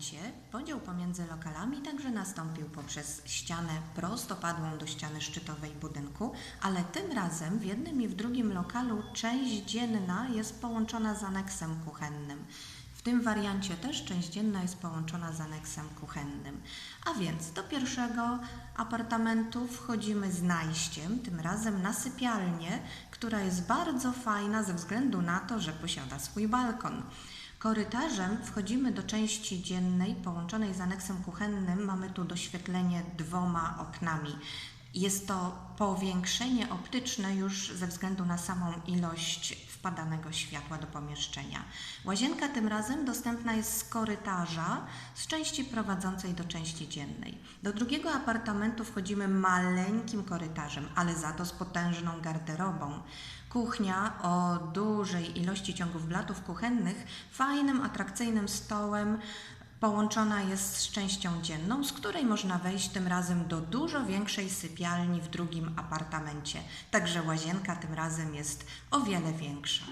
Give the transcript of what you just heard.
apartamencie podział pomiędzy lokalami także nastąpił poprzez ścianę prostopadłą do ściany szczytowej budynku, ale tym razem w jednym i w drugim lokalu część dzienna jest połączona z aneksem kuchennym. W tym wariancie też część dzienna jest połączona z aneksem kuchennym. A więc do pierwszego apartamentu wchodzimy z najściem, tym razem na sypialnię, która jest bardzo fajna ze względu na to, że posiada swój balkon. Korytarzem wchodzimy do części dziennej połączonej z aneksem kuchennym. Mamy tu doświetlenie dwoma oknami. Jest to powiększenie optyczne już ze względu na samą ilość wpadanego światła do pomieszczenia. Łazienka tym razem dostępna jest z korytarza, z części prowadzącej do części dziennej. Do drugiego apartamentu wchodzimy maleńkim korytarzem, ale za to z potężną garderobą. Kuchnia o dużej ilości ciągów blatów kuchennych, fajnym, atrakcyjnym stołem, połączona jest z częścią dzienną, z której można wejść tym razem do dużo większej sypialni w drugim apartamencie. Także łazienka tym razem jest o wiele większa.